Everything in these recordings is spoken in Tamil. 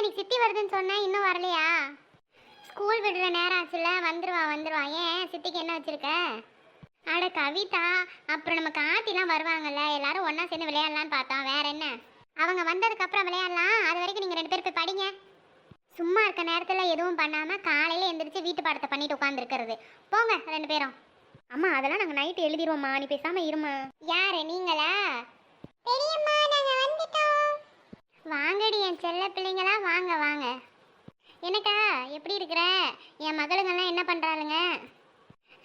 இன்னைக்கு சித்தி வருதுன்னு சொன்னேன் இன்னும் வரலையா? ஸ்கூல் விடுற நேரம் ஆச்சுல வந்துருவா வந்துருவா. ஏன் சித்திக்கு என்ன வச்சிருக்க? அட கவிதா அப்புறம் நம்ம காத்திலாம் வருவாங்கல்ல எல்லாரும் ஒண்ணா சேர்ந்து விளையாடலாம்னு பார்த்தோம். வேற என்ன? அவங்க வந்ததுக்கு அப்புறம் விளையாடலாம். அது வரைக்கும் நீங்க ரெண்டு பேரும் போய் படிங்க. சும்மா இருக்க நேரத்துல எதுவும் பண்ணாம காலையில எந்திரிச்சு வீட்டு பாடத்தை பண்ணிட்டு உட்காந்துருக்கிறது போங்க ரெண்டு பேரும். அம்மா அதெல்லாம் நாங்க நைட்டு எழுதிருவோம்மா. நீ பேசாம இருமா. யாரு நீங்களா? பெரியம்மா நாங்க வந்துட்டோம். வாங்கடி என் செல்ல பிள்ளைங்களா? வாங்க வாங்க. என்னக்கா எப்படி இருக்கிற? என் மகளுங்கெல்லாம் என்ன பண்றாளுங்க?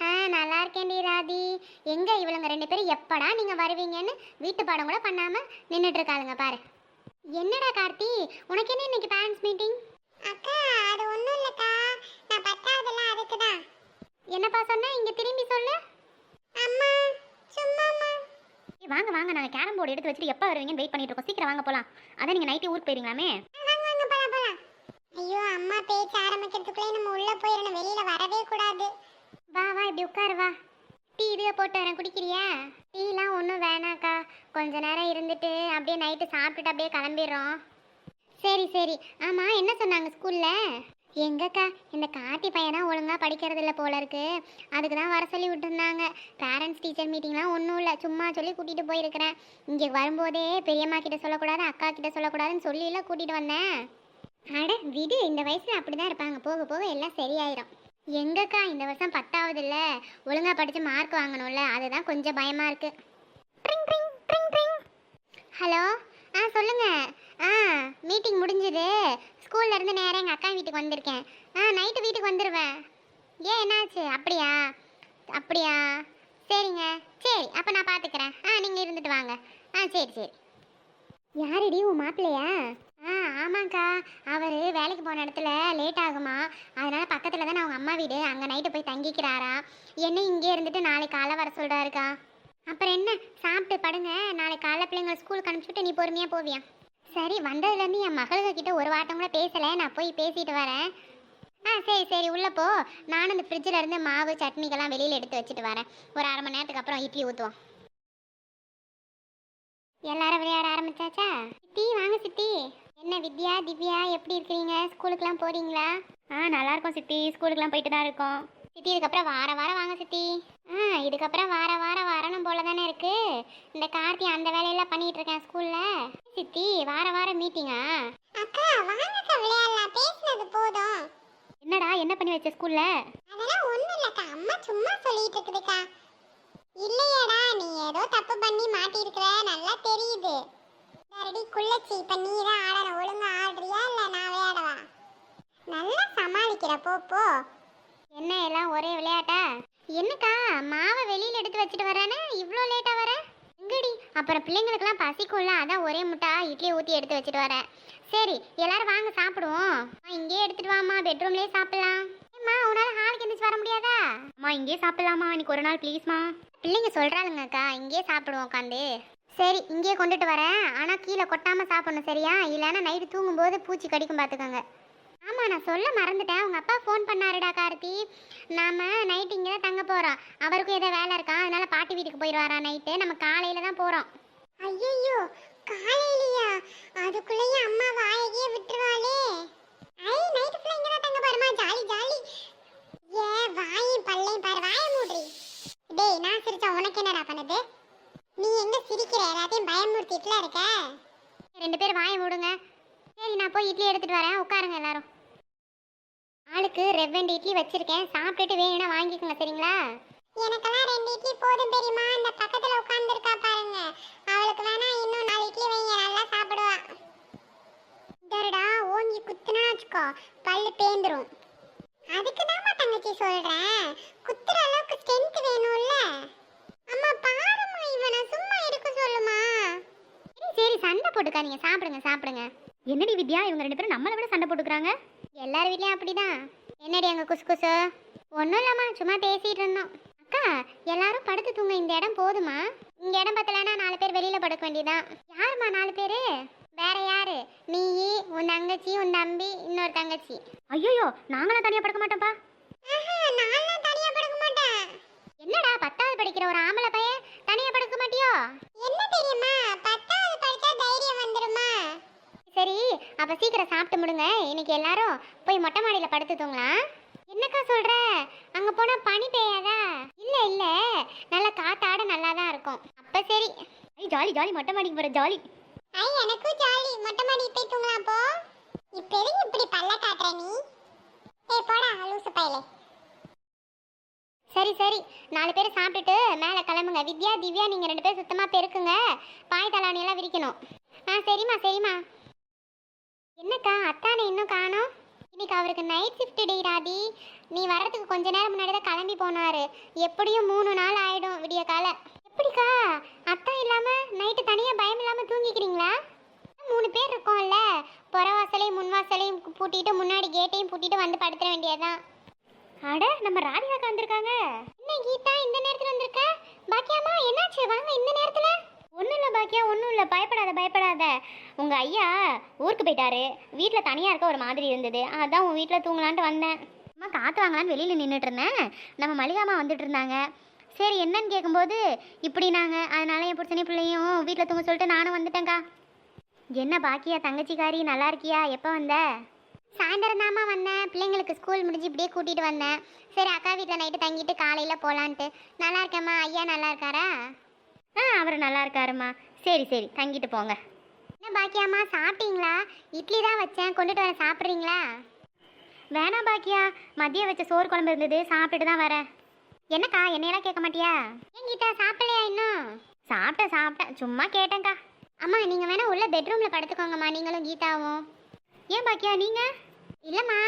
ஆ நல்லா இருக்கேன்டி ராதி. எங்க இவளுங்க ரெண்டு பேரும் எப்படா நீங்க வருவீங்கன்னு வீட்டு பாடம் கூட பண்ணாம நின்னுட்டு இருக்காளுங்க பாரு. என்னடா கார்த்தி உனக்கு என்ன இன்னைக்கு பேரண்ட்ஸ் மீட்டிங் அக்கா அது ஒண்ணும் இல்லக்கா. நான் பத்தாவதுல அதுக்கு தான் என்னப்பா சொன்ன? இங்க திரும்பி சொல்லு. அம்மா சும்மாம்மா. வாங்க வாங்க. நாங்க கேரம் போர்டு எடுத்து வச்சுட்டு எப்போ வருவீங்கன்னு வெயிட் பண்ணிட்டு இருக்கோம். சீக்கிரம் வாங்க போலாம். அதான் நீங்க நைட்டு ஊருக்கு போயிருங்களாமே ஐயோ அம்மா பேச்ச ஆரம்பிக்கிறதுக்குள்ளே நம்ம உள்ள போயிடணும் வெளியில வரவே கூடாது. வா வா இப்படி உட்காரு வா. டீ இதுவே போட்டு வரேன். குடிக்கிறியா? டீலாம் ஒன்றும் வேணாக்கா. கொஞ்ச நேரம் இருந்துட்டு அப்படியே நைட்டு சாப்பிட்டுட்டு அப்படியே கிளம்பிடுறோம். சரி சரி. ஆமா என்ன சொன்னாங்க ஸ்கூல்ல எங்கக்கா இந்த காட்டி பையனா ஒழுங்காக படிக்கிறது இல்லை போல இருக்கு அதுக்கு தான் வர சொல்லி விட்டுருந்தாங்க. பேரண்ட்ஸ் டீச்சர் மீட்டிங்லாம் ஒன்றும் இல்லை. சும்மா சொல்லி கூட்டிகிட்டு போயிருக்கிறேன். இங்கே வரும்போதே பெரியம்மா கிட்ட சொல்லக்கூடாது அக்கா கிட்ட சொல்லக்கூடாதுன்னு சொல்லில கூட்டிகிட்டு வந்தேன். அட விடு. இந்த வயசுல அப்படிதான் இருப்பாங்க. போக போக எல்லாம் சரியாயிரும். எங்கக்கா இந்த வருஷம் பத்தாவது இல்லை. ஒழுங்காக படித்து மார்க் வாங்கணும்ல. அதுதான் கொஞ்சம் பயமாக இருக்கு. ஹலோ ஆ சொல்லுங்கள் ஆ மீட்டிங் முடிஞ்சது. ஸ்கூல்லேருந்து நேராக எங்கள் அக்கா வீட்டுக்கு வந்திருக்கேன். ஆ நைட்டு வீட்டுக்கு வந்துடுவேன் ஏன் என்னாச்சு? அப்படியா? அப்படியா? சரிங்க. சரி அப்போ நான் பார்த்துக்கிறேன் ஆ நீங்கள் இருந்துட்டு வாங்க. ஆ சரி சரி. யாரடி உன் மாப்பிள்ளையா? ஆ ஆமாங்க்கா. அவர் வேலைக்கு போன இடத்துல லேட் ஆகுமா? அதனால் பக்கத்தில் தான் அவங்க அம்மா வீடு. அங்கே நைட்டு போய் தங்கிக்கிறாரா? என்ன இங்கே இருந்துட்டு நாளைக்கு காலை வர சொல்கிறாருக்கா அப்புறம் என்ன? சாப்பிட்டு படுங்க. நாளைக்கு காலைல பிள்ளைங்களை ஸ்கூலுக்கு அனுப்பிச்சுட்டு நீ பொறுமையாக போவியா? சரி வந்ததுலேருந்து என் மகளுக கிட்ட ஒரு வாட்டம் கூட பேசலை. நான் போய் பேசிட்டு வரேன். ஆ சரி சரி உள்ளே போ. நானும் அந்த ஃப்ரிட்ஜில் இருந்து மாவு சட்னிக்கெல்லாம் வெளியில் எடுத்து வச்சுட்டு வரேன். ஒரு அரை மணி நேரத்துக்கு அப்புறம் இட்லி ஊற்றுவோம் எல்லாரும் விளையாட ஆரம்பிச்சாச்சா? சித்தி வாங்க சித்தி. என்ன வித்யா திவ்யா எப்படி இருக்கிறீங்க? ஸ்கூலுக்குலாம் போகிறீங்களா ஆ நல்லாயிருக்கும் சித்தி. ஸ்கூலுக்குலாம் போயிட்டு தான் இருக்கோம். சித்தி இதுக்கப்புறம் வார வாரம் வாங்க சித்தி. ஆ இதுக்கப்புறம் வார வாரம் வரணும் போல தானே இருக்கு. இந்த கார்த்தி அந்த வேலையெல்லாம் பண்ணிட்டு இருக்கேன் ஸ்கூல்ல சித்தி வார வாரம் மீட்டிங்கா அக்கா வாங்கக்கா விளையாடலாம் பேசினது போதும். என்னடா என்ன பண்ணி வச்ச ஸ்கூல்ல அதெல்லாம் ஒண்ணும் இல்லக்கா அம்மா சும்மா சொல்லிட்டு இருக்குதுக்கா. இல்லையேடா நீ ஏதோ தப்பு பண்ணி மாட்டி இருக்கிற நல்லா தெரியுது. ரெடி குள்ளச்சி இப்ப நீ தான் ஆடணும் ஒழுங்கா ஆடுறியா இல்ல நான் விளையாடவா? நல்லா சமாளிக்கிற போ போ. என்ன எல்லாம் ஒரே விளையாட்டா? என்னக்கா மாவை வெளியில் எடுத்து வச்சுட்டு வரானே? இவ்வளோ லேட்டாக வர? எங்கடி? அப்புறம் பிள்ளைங்களுக்குலாம் பசிக்கும்ல அதான் ஒரே முட்டா இட்லி ஊற்றி எடுத்து வச்சுட்டு வரேன். சரி எல்லாரும் வாங்க சாப்பிடுவோம். அம்மா, இங்கேயே எடுத்துட்டு வாம்மா பெட்ரூம்லேயே சாப்பிடலாம். ஏம்மா உன்னால் ஹாலுக்கு எந்திரிச்சு வர முடியாதா? அம்மா இங்கேயே சாப்பிடலாமா இன்னைக்கு ஒரு நாள் ப்ளீஸ்மா பிள்ளைங்க சொல்கிறாளுங்கக்கா இங்கேயே சாப்பிடுவோம் உட்காந்து சரி இங்கேயே கொண்டுட்டு வரேன். ஆனால் கீழே கொட்டாமல் சாப்பிடணும் சரியா? இல்லைன்னா நைட்டு தூங்கும்போது பூச்சி கடிக்கும் பார்த்துக்கோங்க ஆமாம் நான் சொல்ல மறந்துட்டேன். அவங்க அப்பா ஃபோன் பண்ணாருடா கார்த்தி. நாம் நைட் இங்கே தான் தங்க போகிறோம் அவருக்கும் ஏதோ வேலை இருக்கா? அதனால பாட்டி வீட்டுக்கு போயிடுவாரா நைட்டு நம்ம காலையில் தான் போகிறோம் ஐயோ காலையிலயா? அதுக்குள்ளேயே அம்மா வாயகே விட்டுருவாளே. ஐ நைட்டு ஃபுல்லாக இங்கே தான் தங்க பாருமா. Jolly jolly. ஏ வாயும் பல்லையும் பாரு வாய மூடி டேய் நான் சிரிச்சா உனக்கு என்னடா பண்ணுது? நீ எங்க சிரிக்கிற? எல்லாத்தையும் பயமுறுத்திட்டுல இருக்க? ரெண்டு பேரும் வாயை மூடுங்க. சரி நான் போய் இட்லி எடுத்துட்டு வரேன். உட்காருங்க எல்லாரும். ஆளுக்கு ரெவெண்டு இட்லி வச்சிருக்கேன். சாப்பிட்டுட்டு வேணும்னா வாங்கிக்கோங்க சரிங்களா? எனக்கெல்லாம் ரெண்டு இட்லி போதும் பெரியமா அந்த பக்கத்துல உட்கார்ந்துருக்கா பாருங்க. அவளுக்கு வேணா இன்னும் நாலு இட்லி வைங்க நல்லா சாப்பிடுவா. தருடா ஓங்கி குத்துனா வச்சுக்கோ பல்லு பேந்துரும். அதுக்கு தாம்மா தங்கச்சி சொல்றேன் குத்துற அளவுக்கு ஸ்ட்ரென்த் வேணும்ல. அம்மா பாரும்மா இவனை சும்மா இருக்க சொல்லுமா. சரி சண்டை போட்டுக்காதீங்க சாப்பிடுங்க சாப்பிடுங்க. என்னடி வித்யா இவங்க ரெண்டு பேரும் நம்மளை விட சண்டை போட்டுக்கிறாங்க? எல்லார் வீட்லயும் அப்படிதான். என்னடி அங்க குசு குசு ஒன்றும் இல்லம்மா சும்மா பேசிட்டு இருந்தோம். அக்கா எல்லாரும் படுத்து தூங்க இந்த இடம் போதுமா? இங்க இடம் பத்தலன்னா நாலு பேர் வெளியில படுக்க வேண்டியதான் யாரும்மா நாலு பேரு? வேற யாரு? நீ உன் தங்கச்சி உன் தம்பி இன்னொரு தங்கச்சி. ஐயோ நாங்களாம் தனியா படுக்க மாட்டோம்ப்பா. நான்லாம் தனியா படுக்க மாட்டேன். என்னடா பத்தாவது படிக்கிற ஒரு ஆம்பளை பையன் தனியா படுக்க மாட்டியோ? என்ன தெரியுமா சரி அப்ப சீக்கிரம் சாப்பிட்டு முடுங்க. இன்னைக்கு எல்லாரும் போய் மொட்டை மாடியில படுத்து தூங்கலாம். என்னக்கா சொல்ற? அங்க போனா பனி பெய்யாதா? இல்ல இல்ல. நல்ல காத்தாட நல்லா தான் இருக்கும். அப்ப சரி. ஐ ஜாலி ஜாலி. மொட்டை மாடிக்கு போற ஜாலி. ஐ எனக்கும் ஜாலி. மொட்டை மாடி போய் தூங்கலாம் போ. இப்போ இப்படி பல்ல காட்டுற நீ? ஏய் போடா லூசு பையலே. சரி சரி. நாலு பேர் சாப்பிட்டுட்டு மேலே கிளம்புங்க. வித்யா திவ்யா நீங்கள் ரெண்டு பேரும் சுத்தமாக பெருக்குங்க. பாய் தலானி எல்லாம் விரிக்கணும். ஆ சரிம்மா சரிம்மா. என்னக்கா அத்தானை இன்னும் காணோம்? இன்னைக்கு அவருக்கு நைட் ஷிஃப்ட் டே ராதி. நீ வர்றதுக்கு கொஞ்ச நேரம் முன்னாடி தான் கிளம்பி போனாரு. எப்படியும் மூணு நாள் ஆயிடும் விடிய கால. எப்படிக்கா? அத்தா இல்லாம நைட்டு தனியா பயம் இல்லாம தூங்கிக்கிறீங்களா? மூணு பேர் இருக்கோம்ல. புறவாசலையும் முன்வாசலையும் பூட்டிட்டு முன்னாடி கேட்டையும் பூட்டிட்டு வந்து படுத்துற வேண்டியதுதான். அட நம்ம ராதிகாக்கா வந்திருக்காங்க. என்ன கீதா இந்த நேரத்துல வந்திருக்க? பாக்கியாமா என்னாச்சு? வாங்க இந்த நேரத்துல. பாக்கியா ஒன்றும் இல்லை. பயப்படாத பயப்படாத. உங்கள் ஐயா ஊருக்கு போயிட்டாரு. வீட்டில் தனியாக இருக்க ஒரு மாதிரி இருந்தது. அதான் உன் வீட்டில் தூங்கலான்ட்டு வந்தேன். அம்மா காற்று வாங்கலான்னு வெளியில் நின்றுட்டு இருந்தேன். நம்ம மளிகாமா வந்துட்டு இருந்தாங்க. சரி என்னன்னு கேட்கும்போது இப்படினாங்க அதனால என் பிடிச்சனே பிள்ளையும் வீட்டில் தூங்க சொல்லிட்டு நானும் வந்துட்டேன்க்கா. என்ன பாக்கியா தங்கச்சிக்காரி நல்லா இருக்கியா? எப்போ வந்த? சாயந்தரம் தாம்மா வந்தேன். பிள்ளைங்களுக்கு ஸ்கூல் முடிஞ்சு இப்படியே கூட்டிகிட்டு வந்தேன். சரி அக்கா வீட்டில் நைட்டு தங்கிட்டு காலையில் போகலான்ட்டு நல்லா இருக்கேம்மா. ஐயா நல்லா இருக்காரா? ஆ அவர் நல்லா இருக்காருமா சரி சரி தங்கிட்டு போங்க. என்ன பாக்கியாம்மா சாப்பிட்டீங்களா? இட்லி தான் வச்சேன் கொண்டுட்டு வரேன் சாப்பிட்றீங்களா? வேணாம் பாக்கியா மதியம் வச்ச சோறு குழம்பு இருந்தது சாப்பிட்டுட்டு தான் வரேன். என்னக்கா என்னையெல்லாம் கேட்க மாட்டியா? ஏன் சாப்பிடலையா இன்னும்? சாப்பிட்டேன் சாப்பிட்டேன் சும்மா கேட்டேன்க்கா. அம்மா நீங்கள் வேணால் உள்ள பெட்ரூமில் படுத்துக்கோங்கம்மா நீங்களும் கீதாவும். ஏன் பாக்கியா நீங்கள் இல்லைம்மா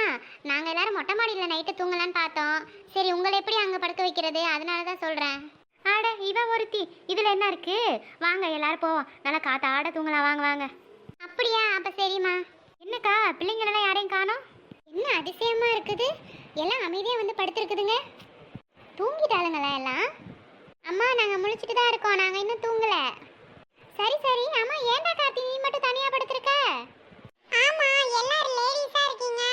நாங்கள் எல்லாரும் மொட்டை மாடியில் நைட்டு தூங்கலான்னு பார்த்தோம். சரி உங்களை எப்படி அங்கே படுக்க வைக்கிறது? அதனால தான் சொல்கிறேன் ஆட இவ ஒருத்தி. இதில் என்ன இருக்கு? வாங்க எல்லாரும் போவோம். நல்லா காற்று ஆட தூங்கலாம். வாங்க வாங்க. அப்படியா? அப்போ சரிம்மா. என்னக்கா பிள்ளைங்களெல்லாம் யாரையும் காணோம்? என்ன அதிசயமா இருக்குது? எல்லாம் அமைதியாக வந்து படுத்துருக்குதுங்க. தூங்கிட்டாளுங்களா எல்லாம்? அம்மா நாங்கள் முழிச்சிட்டு தான் இருக்கோம். நாங்கள் இன்னும் தூங்கலை சரி சரி அம்மா ஏன்டா கார்த்தி நீ மட்டும் தனியாக படுத்திருக்க ஆமா எல்லாரும் லேடிஸா இருக்கீங்க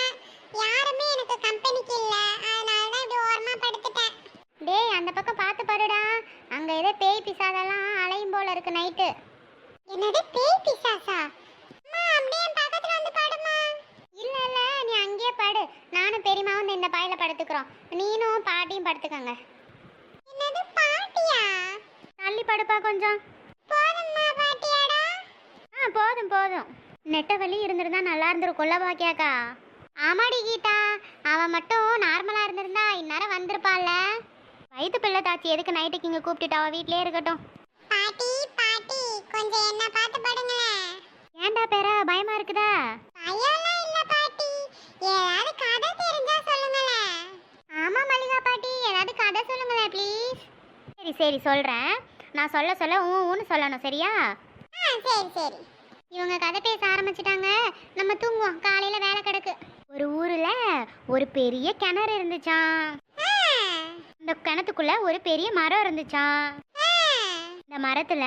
யாருமே எனக்கு கம்பெனிக்கு இல்ல அதனால தான் இப்படி ஓரமா படுத்துட்டேன் டேய் அந்த பக்கம் பார்த்து பாருடா அங்க ஏதோ பேய் பிசாதெல்லாம் அலையும் போல இருக்கு நைட்டு என்னது பேய் பிசாசா அம்மா அப்படியே பக்கத்துல வந்து பாடுமா இல்ல இல்ல நீ அங்கேயே பாடு நானும் பெரியமாவும் இந்த பாயில படுத்துக்கிறோம். நீனும் பாட்டியும் படுத்துக்கங்க. என்னது பாட்டியா? தள்ளி படுப்பா கொஞ்சம். போதும்மா பாட்டியாடா. ஆ போதும் போதும். நெட்டவலி இருந்திருந்தா நல்லா இருந்திருக்கும்ல பாக்கியாக்கா ஆமாடி கீதா. அவன் மட்டும் நார்மலா இருந்திருந்தா இந்நேரம் வந்திருப்பாள்ல. வயிற்று பிள்ளை தாச்சி எதுக்கு நைட்டுக்கு இங்கே கூப்பிட்டுட்டு அவள் வீட்லயே இருக்கட்டும். பாட்டி பாட்டி கொஞ்சம் என்ன பார்த்து படுங்களேன். ஏன்டா பேர பயமா இருக்குதா? பயம்லாம் இல்ல பாட்டி. ஏதாவது சரி சரி சொல்கிறேன் நான் சொல்ல சொல்ல ஊ ஊன்னு சொல்லணும் சரியா? சரி சரி. இவங்க கதை பேச ஆரம்பிச்சிட்டாங்க. நம்ம தூங்குவோம். காலையில் வேலை கிடக்கு. ஒரு ஊரில் ஒரு பெரிய கிணறு இருந்துச்சான் இந்த கிணத்துக்குள்ள ஒரு பெரிய மரம் இருந்துச்சான் இந்த மரத்துல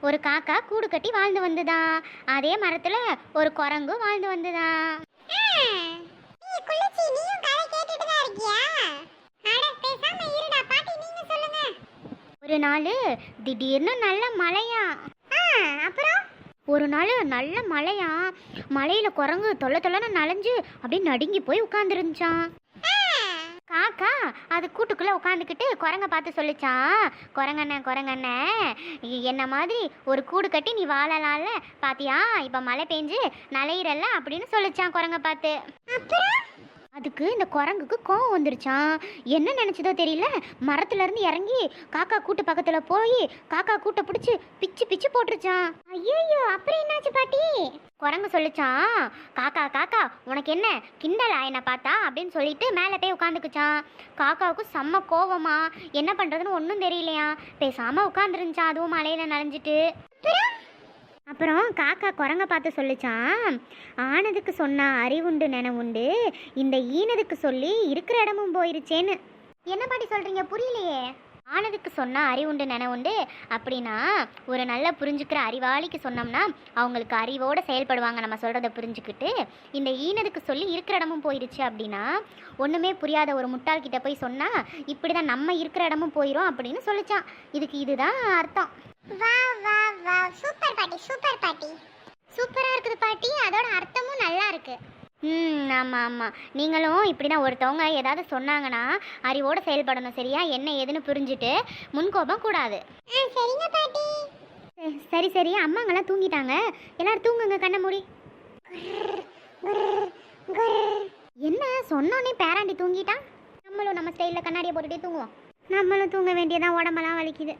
ஒரு காக்கா கூடு கட்டி வாழ்ந்து வந்துதான் அதே மரத்துல ஒரு குரங்கு வாழ்ந்து வந்துதான் ஒரு நாள் திடீர்னு நல்ல மழையா. அப்புறம்? ஒரு நாள் நல்ல மழையா. மலையில் குரங்கு தொல்ல தொல்லன்னு நனைஞ்சு அப்படியே நடுங்கி போய் உட்காந்துருந்துச்சான் காக்கா அது கூட்டுக்குள்ள உட்காந்துக்கிட்டு குரங்க பார்த்து சொல்லிச்சான் குரங்கண்ண குரங்கண்ண என்ன மாதிரி ஒரு கூடு கட்டி நீ வாழலாம்ல. பாத்தியா இப்ப மழை பெஞ்சு நலையிறல்ல அப்படின்னு சொல்லிச்சான் குரங்க பார்த்து. அதுக்கு இந்த குரங்குக்கு கோவம் வந்துருச்சான் என்ன நினச்சதோ தெரியல. மரத்துலேருந்து இறங்கி காக்கா கூட்டு பக்கத்தில் போய் காக்கா கூட்ட பிடிச்சி பிச்சு பிச்சு போட்டுருச்சான் ஐயோ அப்புறம் என்னாச்சு பாட்டி? குரங்கு சொல்லிச்சான் காக்கா காக்கா உனக்கு என்ன? கிண்டலா? என்ன பார்த்தா? அப்படின்னு சொல்லிட்டு மேலே போய் உட்காந்துக்குச்சான் காக்காவுக்கு செம்ம கோவமா என்ன பண்ணுறதுன்னு ஒன்றும் தெரியலையா? பேசாமல் உட்காந்துருந்துச்சான் அதுவும் மலையில் நனைஞ்சிட்டு. அப்புறம் காக்கா குரங்க பார்த்து சொல்லிச்சான் ஆனதுக்கு சொன்னா அறிவுண்டு நினவுண்டு இந்த ஈனதுக்கு சொல்லி இருக்கிற இடமும் போயிருச்சேன்னு. என்ன பாட்டி சொல்றீங்க புரியலையே. ஆனதுக்கு சொன்னால் அறிவுண்டு நினவுண்டு அப்படின்னா ஒரு நல்ல புரிஞ்சுக்கிற அறிவாளிக்கு சொன்னோம்னா அவங்களுக்கு அறிவோடு செயல்படுவாங்க நம்ம சொல்கிறத புரிஞ்சுக்கிட்டு இந்த ஈனதுக்கு சொல்லி இருக்கிற இடமும் போயிருச்சு அப்படின்னா ஒன்றுமே புரியாத ஒரு முட்டாள்கிட்ட போய் சொன்னால் இப்படி தான் நம்ம இருக்கிற இடமும் போயிடும் அப்படின்னு சொல்லிச்சான் இதுக்கு இதுதான் அர்த்தம். வா வா வா. சூப்பர் பாட்டி சூப்பர் பாட்டி. சூப்பரா இருக்குது பாட்டி. அதோட அர்த்தமும் நல்லா இருக்கு. ம் ஆமாம் ஆமாம் நீங்களும் இப்படி தான் ஒருத்தவங்க ஏதாவது சொன்னாங்கன்னா அறிவோடு செயல்படணும் சரியா? என்ன ஏதுன்னு புரிஞ்சுட்டு முன்கோபம் கூடாது. சரிங்க பாட்டி. சரி சரி. அம்மாங்கெல்லாம் தூங்கிட்டாங்க. எல்லாரும் தூங்குங்க கண்ணை மூடி. என்ன? சொன்னோன்னே பேராண்டி தூங்கிட்டான்? நம்மளும் நம்ம ஸ்டைலில் கண்ணாடியை போட்டுட்டே தூங்குவோம். நம்மளும் தூங்க வேண்டியதான் உடம்பெல்லாம் வலிக்குது.